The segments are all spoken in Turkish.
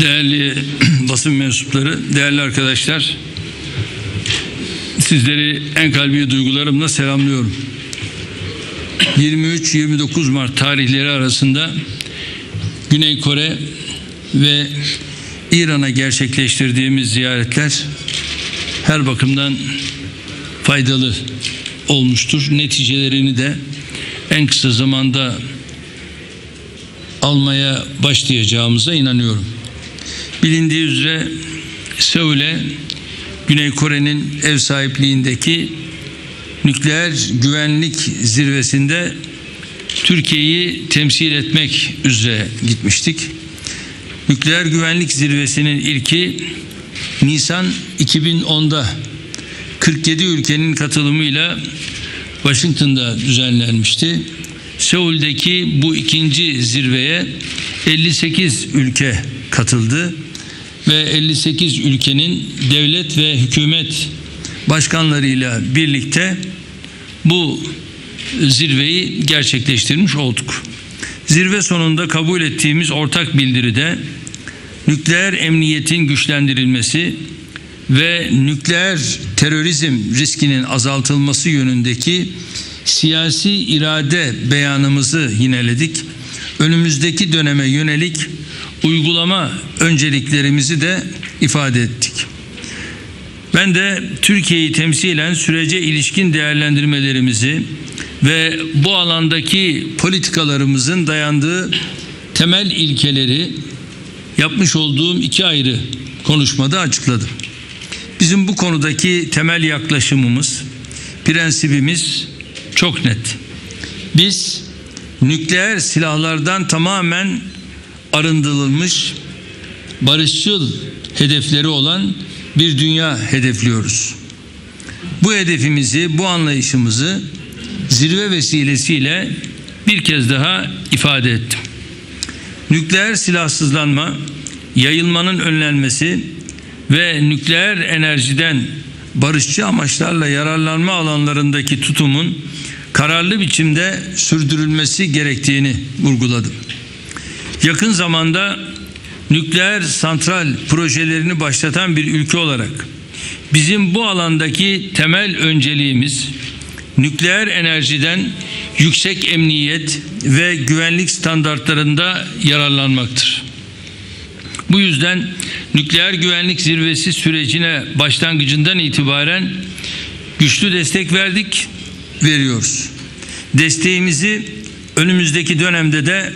Değerli basın mensupları, değerli arkadaşlar, sizleri en kalbi duygularımla selamlıyorum. 23-29 Mart tarihleri arasında Güney Kore ve İran'a gerçekleştirdiğimiz ziyaretler her bakımdan faydalı olmuştur. Neticelerini de en kısa zamanda almaya başlayacağımıza inanıyorum. Bilindiği üzere Seul'e Güney Kore'nin ev sahipliğindeki nükleer güvenlik zirvesinde Türkiye'yi temsil etmek üzere gitmiştik. Nükleer güvenlik zirvesinin ilki Nisan 2010'da 47 ülkenin katılımıyla Washington'da düzenlenmişti. Seul'deki bu ikinci zirveye 58 ülke katıldı ve 58 ülkenin devlet ve hükümet başkanlarıyla birlikte bu zirveyi gerçekleştirmiş olduk. Zirve sonunda kabul ettiğimiz ortak bildiride nükleer emniyetin güçlendirilmesi ve nükleer terörizm riskinin azaltılması yönündeki siyasi irade beyanımızı yineledik. Önümüzdeki döneme yönelik uygulama önceliklerimizi de ifade ettik. Ben de Türkiye'yi temsilen sürece ilişkin değerlendirmelerimizi ve bu alandaki politikalarımızın dayandığı temel ilkeleri yapmış olduğum iki ayrı konuşmada açıkladım. Bizim bu konudaki temel yaklaşımımız, prensibimiz çok net. Biz nükleer silahlardan tamamen arındırılmış barışçıl hedefleri olan bir dünya hedefliyoruz. Bu hedefimizi, bu anlayışımızı zirve vesilesiyle bir kez daha ifade ettim. Nükleer silahsızlanma, yayılmanın önlenmesi ve nükleer enerjiden barışçı amaçlarla yararlanma alanlarındaki tutumun kararlı biçimde sürdürülmesi gerektiğini vurguladım. Yakın zamanda nükleer santral projelerini başlatan bir ülke olarak bizim bu alandaki temel önceliğimiz nükleer enerjiden yüksek emniyet ve güvenlik standartlarında yararlanmaktır. Bu yüzden nükleer güvenlik zirvesi sürecine başlangıcından itibaren güçlü destek verdik, veriyoruz. Desteğimizi önümüzdeki dönemde de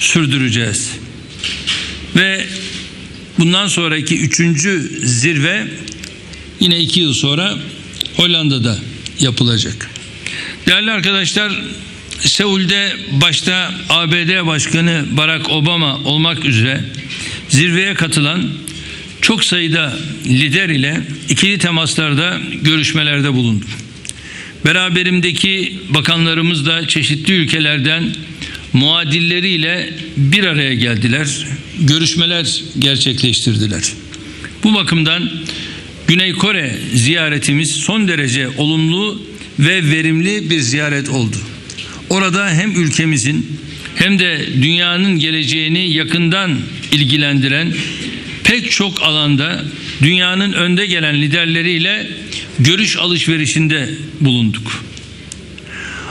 sürdüreceğiz. Ve bundan sonraki üçüncü zirve yine iki yıl sonra Hollanda'da yapılacak. Değerli arkadaşlar, Seul'de başta ABD Başkanı Barack Obama olmak üzere zirveye katılan çok sayıda lider ile ikili temaslarda görüşmelerde bulundum. Beraberimdeki bakanlarımız da çeşitli ülkelerden muadilleriyle bir araya geldiler, görüşmeler gerçekleştirdiler. Bu bakımdan Güney Kore ziyaretimiz son derece olumlu ve verimli bir ziyaret oldu. Orada hem ülkemizin hem de dünyanın geleceğini yakından ilgilendiren pek çok alanda dünyanın önde gelen liderleriyle görüş alışverişinde bulunduk.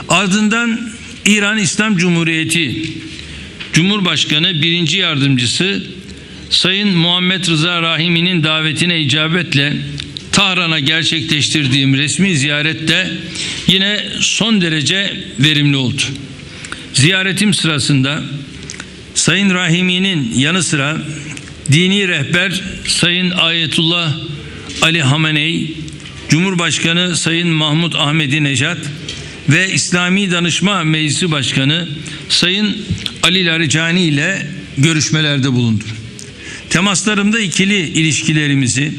Ardından İran İslam Cumhuriyeti Cumhurbaşkanı birinci yardımcısı Sayın Muhammed Rıza Rahimi'nin davetine icabetle Tahran'a gerçekleştirdiğim resmi ziyarette yine son derece verimli oldu. Ziyaretim sırasında Sayın Rahimi'nin yanı sıra dini rehber Sayın Ayetullah Ali Hamenei, Cumhurbaşkanı Sayın Mahmut Ahmedi Nejat ve İslami Danışma Meclisi Başkanı Sayın Ali Laricani ile görüşmelerde bulundum. Temaslarımda ikili ilişkilerimizi,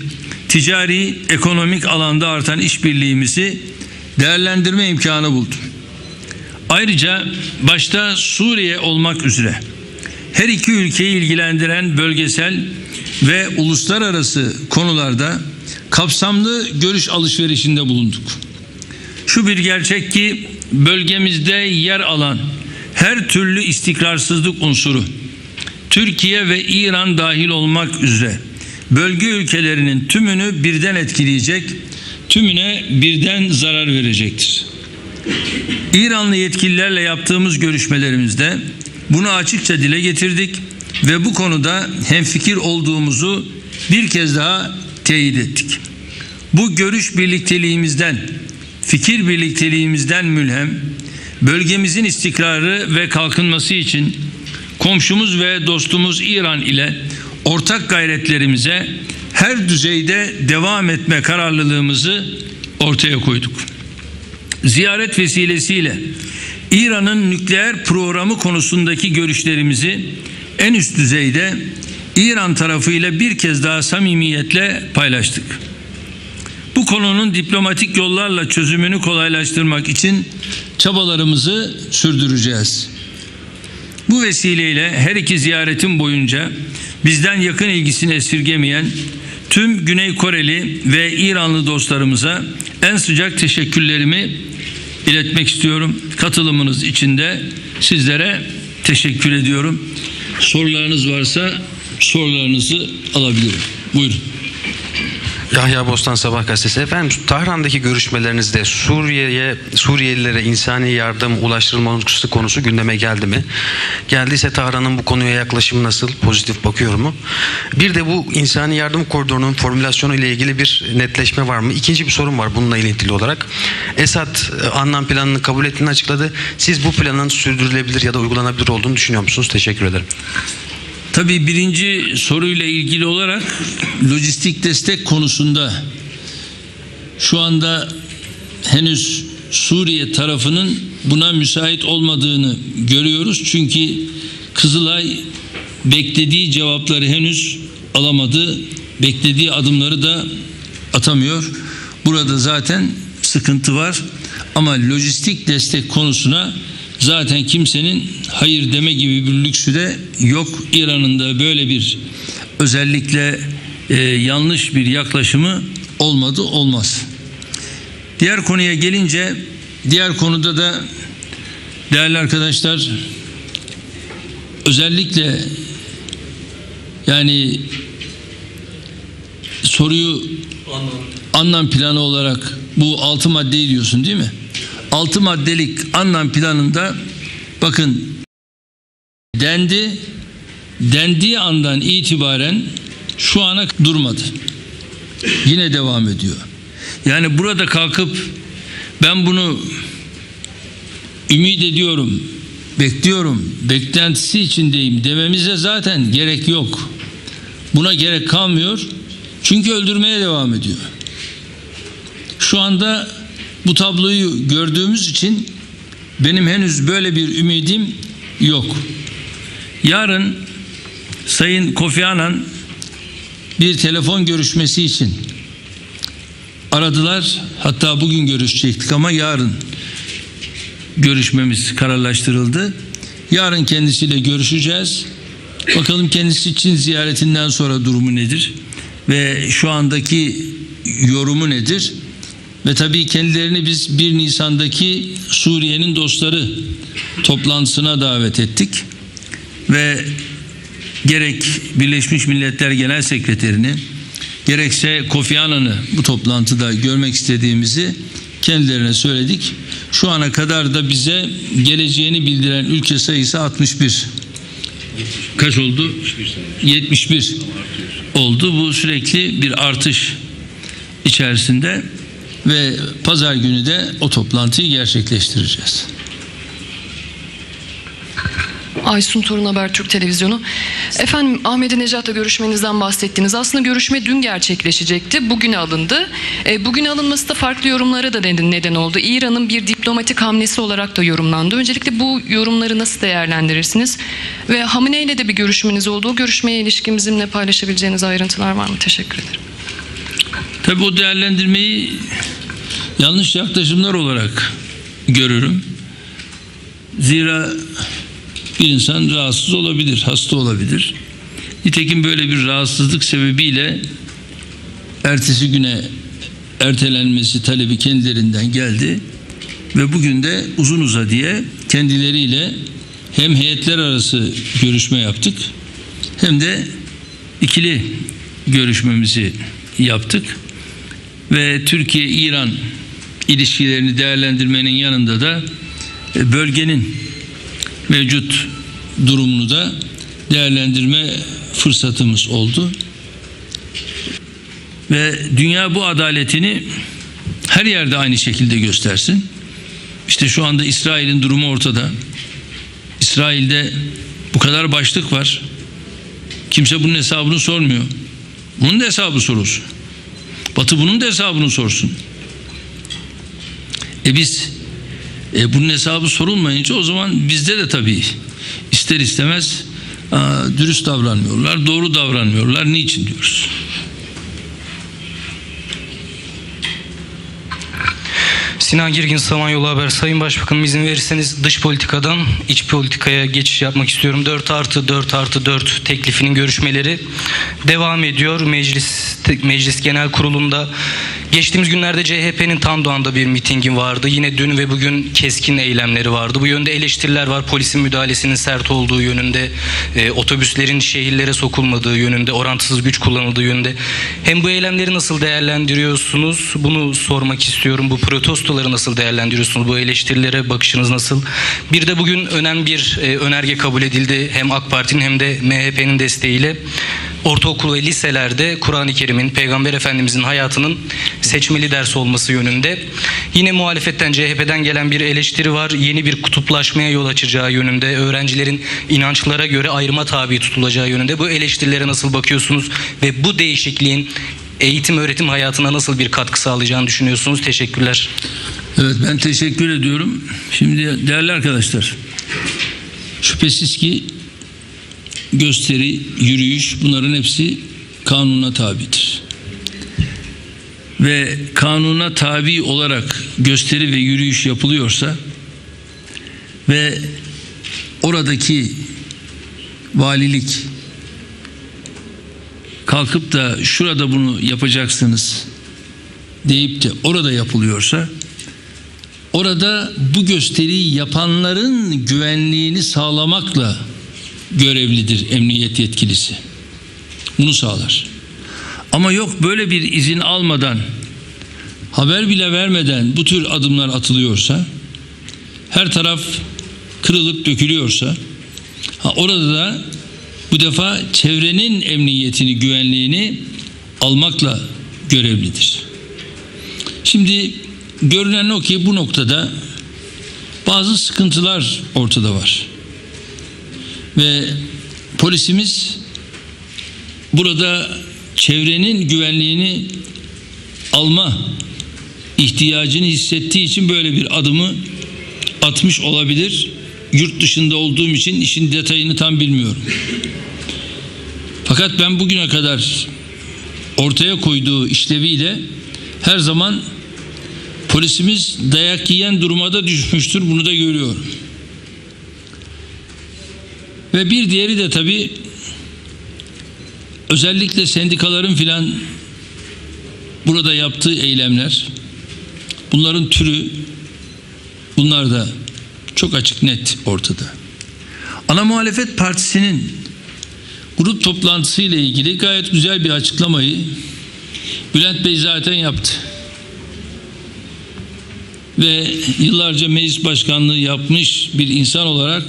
ticari, ekonomik alanda artan işbirliğimizi değerlendirme imkanı buldum. Ayrıca başta Suriye olmak üzere her iki ülkeyi ilgilendiren bölgesel ve uluslararası konularda kapsamlı görüş alışverişinde bulunduk. Şu bir gerçek ki bölgemizde yer alan her türlü istikrarsızlık unsuru Türkiye ve İran dahil olmak üzere bölge ülkelerinin tümünü birden etkileyecek, tümüne birden zarar verecektir. İranlı yetkililerle yaptığımız görüşmelerimizde bunu açıkça dile getirdik ve bu konuda hemfikir olduğumuzu bir kez daha teyit ettik. Bu görüş birlikteliğimizden, fikir birlikteliğimizden mülhem, bölgemizin istikrarı ve kalkınması için komşumuz ve dostumuz İran ile ortak gayretlerimize her düzeyde devam etme kararlılığımızı ortaya koyduk. Ziyaret vesilesiyle İran'ın nükleer programı konusundaki görüşlerimizi en üst düzeyde İran tarafıyla bir kez daha samimiyetle paylaştık. Bu konunun diplomatik yollarla çözümünü kolaylaştırmak için çabalarımızı sürdüreceğiz. Bu vesileyle her iki ziyaretim boyunca bizden yakın ilgisini esirgemeyen tüm Güney Koreli ve İranlı dostlarımıza en sıcak teşekkürlerimi iletmek istiyorum. Katılımınız için de sizlere teşekkür ediyorum. Sorularınız varsa sorularınızı alabilirim. Buyurun. Yahya Bostan Sabah gazetesi. Efendim Tahran'daki görüşmelerinizde Suriye'ye Suriyelilere insani yardım ulaştırılması konusu gündeme geldi mi? Geldiyse Tahran'ın bu konuya yaklaşımı nasıl? Pozitif bakıyor mu? Bir de bu insani yardım koridorunun formülasyonu ile ilgili bir netleşme var mı? İkinci bir sorun var bununla ilintili olarak. Esad e, anlam planını kabul ettiğini açıkladı. Siz bu planın sürdürülebilir ya da uygulanabilir olduğunu düşünüyor musunuz? Teşekkür ederim. Tabii birinci soruyla ilgili olarak lojistik destek konusunda şu anda henüz Suriye tarafının buna müsait olmadığını görüyoruz. Çünkü Kızılay beklediği cevapları henüz alamadı. Beklediği adımları da atamıyor. Burada zaten sıkıntı var. Ama lojistik destek konusuna zaten kimsenin hayır deme gibi bir lüksü de yok. İran'ın da böyle bir özellikle e, yanlış bir yaklaşımı olmadı olmaz. Diğer konuya gelince diğer konuda da değerli arkadaşlar özellikle yani soruyu anlam planı olarak bu altı maddeyi diyorsun değil mi? Altı maddelik anlam planında bakın dendi dendiği andan itibaren şu ana durmadı. Yine devam ediyor. Yani burada kalkıp ben bunu ümit ediyorum, bekliyorum, beklentisi içindeyim dememize zaten gerek yok. Buna gerek kalmıyor. Çünkü öldürmeye devam ediyor. Şu anda bu tabloyu gördüğümüz için benim henüz böyle bir ümidim yok. Yarın Sayın Kofi Annan bir telefon görüşmesi için aradılar. Hatta bugün görüşecektik ama yarın görüşmemiz kararlaştırıldı. Yarın kendisiyle görüşeceğiz. Bakalım kendisi için ziyaretinden sonra durumu nedir? Ve şu andaki yorumu nedir? Ve tabii kendilerini biz 1 Nisan'daki Suriye'nin dostları toplantısına davet ettik. Ve gerek Birleşmiş Milletler Genel Sekreterini gerekse Kofi Annan'ı bu toplantıda görmek istediğimizi kendilerine söyledik. Şu ana kadar da bize geleceğini bildiren ülke sayısı 61. Kaç oldu? 71 oldu. Bu sürekli bir artış içerisinde ve pazar günü de o toplantıyı gerçekleştireceğiz. Aysun Torun Habertürk Televizyonu. Efendim Ahmet Necat'la görüşmenizden bahsettiniz. Aslında görüşme dün gerçekleşecekti. Bugüne alındı. E, bugüne alınması da farklı yorumlara da neden oldu. İran'ın bir diplomatik hamlesi olarak da yorumlandı. Öncelikle bu yorumları nasıl değerlendirirsiniz? Ve Hamine ile de bir görüşmeniz oldu. O görüşmeye ilişkin bizimle paylaşabileceğiniz ayrıntılar var mı? Teşekkür ederim. Tabii o değerlendirmeyi yanlış yaklaşımlar olarak görürüm. Zira bir insan rahatsız olabilir, hasta olabilir. Nitekim böyle bir rahatsızlık sebebiyle ertesi güne ertelenmesi talebi kendilerinden geldi ve bugün de uzun uza diye kendileriyle hem heyetler arası görüşme yaptık hem de ikili görüşmemizi yaptık ve Türkiye-İran ilişkilerini değerlendirmenin yanında da e, bölgenin mevcut durumunu da değerlendirme fırsatımız oldu. Ve dünya bu adaletini her yerde aynı şekilde göstersin. İşte şu anda İsrail'in durumu ortada. İsrail'de bu kadar başlık var. Kimse bunun hesabını sormuyor. Bunun da hesabı sorulsun. Batı bunun da hesabını sorsun. E biz e, bunun hesabı sorulmayınca o zaman bizde de tabii ister istemez aa, dürüst davranmıyorlar, doğru davranmıyorlar. Niçin diyoruz? Sinan Girgin Samanyolu Haber. Sayın Başbakanım izin verirseniz dış politikadan iç politikaya geçiş yapmak istiyorum. 4 artı 4 artı 4 teklifinin görüşmeleri devam ediyor. Meclis Meclis Genel Kurulu'nda geçtiğimiz günlerde CHP'nin Tandoğan'da bir mitingi vardı. Yine dün ve bugün keskin eylemleri vardı. Bu yönde eleştiriler var. Polisin müdahalesinin sert olduğu yönünde, e, otobüslerin şehirlere sokulmadığı yönünde, orantısız güç kullanıldığı yönünde. Hem bu eylemleri nasıl değerlendiriyorsunuz? Bunu sormak istiyorum. Bu protestoları nasıl değerlendiriyorsunuz? Bu eleştirilere bakışınız nasıl? Bir de bugün önemli bir e, önerge kabul edildi. Hem AK Parti'nin hem de MHP'nin desteğiyle ortaokul ve liselerde Kur'an-ı Kerim'in, Peygamber Efendimizin hayatının seçmeli ders olması yönünde. Yine muhalefetten CHP'den gelen bir eleştiri var. Yeni bir kutuplaşmaya yol açacağı yönünde, öğrencilerin inançlara göre ayrıma tabi tutulacağı yönünde. Bu eleştirilere nasıl bakıyorsunuz ve bu değişikliğin eğitim öğretim hayatına nasıl bir katkı sağlayacağını düşünüyorsunuz? Teşekkürler. Evet ben teşekkür ediyorum. Şimdi değerli arkadaşlar şüphesiz ki gösteri, yürüyüş bunların hepsi kanuna tabidir. Ve kanuna tabi olarak gösteri ve yürüyüş yapılıyorsa ve oradaki valilik kalkıp da şurada bunu yapacaksınız deyip de orada yapılıyorsa orada bu gösteriyi yapanların güvenliğini sağlamakla görevlidir emniyet yetkilisi. Bunu sağlar. Ama yok böyle bir izin almadan haber bile vermeden bu tür adımlar atılıyorsa her taraf kırılıp dökülüyorsa ha orada da bu defa çevrenin emniyetini, güvenliğini almakla görevlidir. Şimdi görünen o ki bu noktada bazı sıkıntılar ortada var. Ve polisimiz burada çevrenin güvenliğini alma ihtiyacını hissettiği için böyle bir adımı atmış olabilir. Yurt dışında olduğum için işin detayını tam bilmiyorum. Fakat ben bugüne kadar ortaya koyduğu işleviyle her zaman polisimiz dayak yiyen duruma da düşmüştür. Bunu da görüyorum. Ve bir diğeri de tabii özellikle sendikaların filan burada yaptığı eylemler bunların türü bunlar da çok açık net ortada. Ana muhalefet partisinin grup toplantısı ile ilgili gayet güzel bir açıklamayı Bülent Bey zaten yaptı. Ve yıllarca meclis başkanlığı yapmış bir insan olarak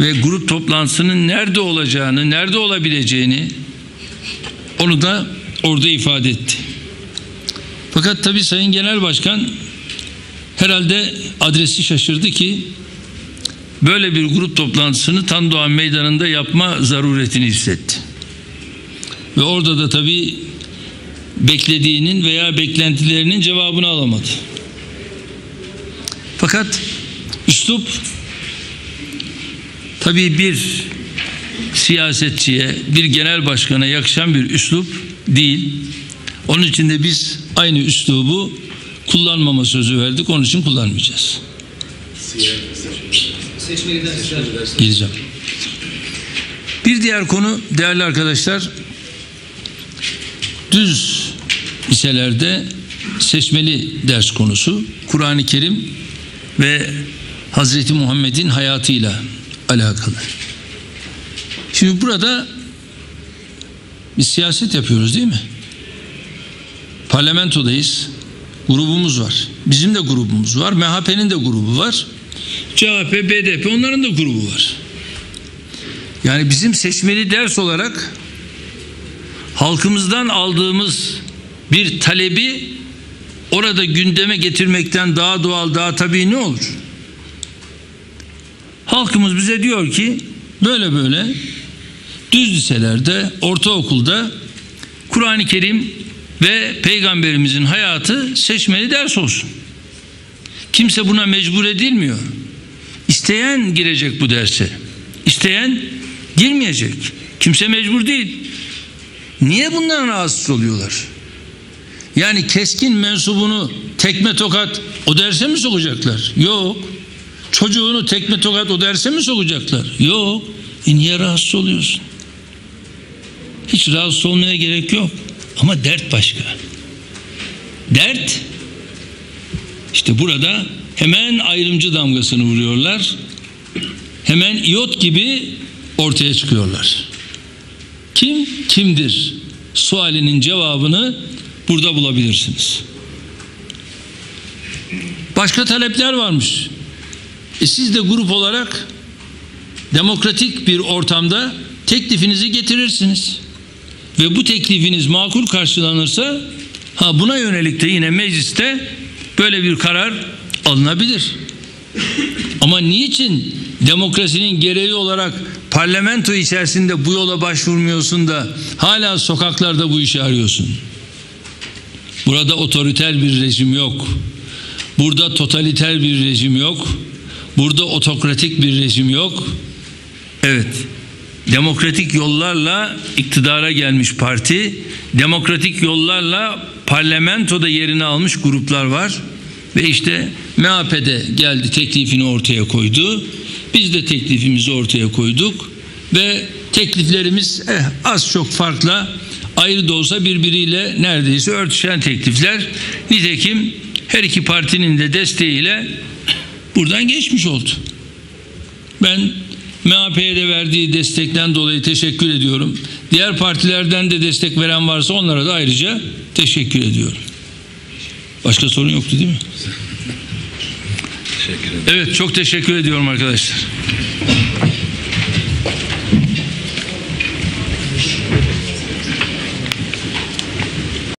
ve grup toplantısının nerede olacağını, nerede olabileceğini onu da orada ifade etti. Fakat tabii Sayın Genel Başkan herhalde adresi şaşırdı ki böyle bir grup toplantısını Tandoğan Meydanı'nda yapma zaruretini hissetti. Ve orada da tabii beklediğinin veya beklentilerinin cevabını alamadı. Fakat üslup tabii bir siyasetçiye, bir genel başkana yakışan bir üslup değil. Onun için de biz aynı üslubu kullanmama sözü verdik. Onun için kullanmayacağız. Geleceğim. Bir diğer konu değerli arkadaşlar düz liselerde seçmeli ders konusu Kur'an-ı Kerim ve Hazreti Muhammed'in hayatıyla alakalı. Şimdi burada biz siyaset yapıyoruz değil mi? Parlamentodayız. Grubumuz var. Bizim de grubumuz var. MHP'nin de grubu var. CHP, BDP onların da grubu var. Yani bizim seçmeli ders olarak halkımızdan aldığımız bir talebi orada gündeme getirmekten daha doğal, daha tabii ne olur? Halkımız bize diyor ki böyle böyle düz liselerde, ortaokulda Kur'an-ı Kerim ve peygamberimizin hayatı seçmeli ders olsun. Kimse buna mecbur edilmiyor. İsteyen girecek bu derse. İsteyen girmeyecek. Kimse mecbur değil. Niye bundan rahatsız oluyorlar? Yani keskin mensubunu tekme tokat o derse mi sokacaklar? Yok. Çocuğunu tekme tokat o derse mi sokacaklar? Yok. E niye rahatsız oluyorsun? Hiç rahatsız olmaya gerek yok. Ama dert başka. Dert işte burada hemen ayrımcı damgasını vuruyorlar. Hemen iot gibi ortaya çıkıyorlar. Kim kimdir? Sualinin cevabını burada bulabilirsiniz. Başka talepler varmış. E siz de grup olarak demokratik bir ortamda teklifinizi getirirsiniz. Ve bu teklifiniz makul karşılanırsa ha buna yönelik de yine mecliste böyle bir karar alınabilir. Ama niçin demokrasinin gereği olarak parlamento içerisinde bu yola başvurmuyorsun da hala sokaklarda bu işi arıyorsun? Burada otoriter bir rejim yok. Burada totaliter bir rejim yok. Burada otokratik bir rejim yok. Evet. Demokratik yollarla iktidara gelmiş parti, demokratik yollarla parlamentoda yerini almış gruplar var. Ve işte MHP'de geldi teklifini ortaya koydu. Biz de teklifimizi ortaya koyduk. Ve tekliflerimiz eh, az çok farkla ayrı da olsa birbiriyle neredeyse örtüşen teklifler. Nitekim her iki partinin de desteğiyle buradan geçmiş oldu. Ben MHP'ye de verdiği destekten dolayı teşekkür ediyorum. Diğer partilerden de destek veren varsa onlara da ayrıca teşekkür ediyorum. Başka sorun yoktu değil mi? Evet çok teşekkür ediyorum arkadaşlar.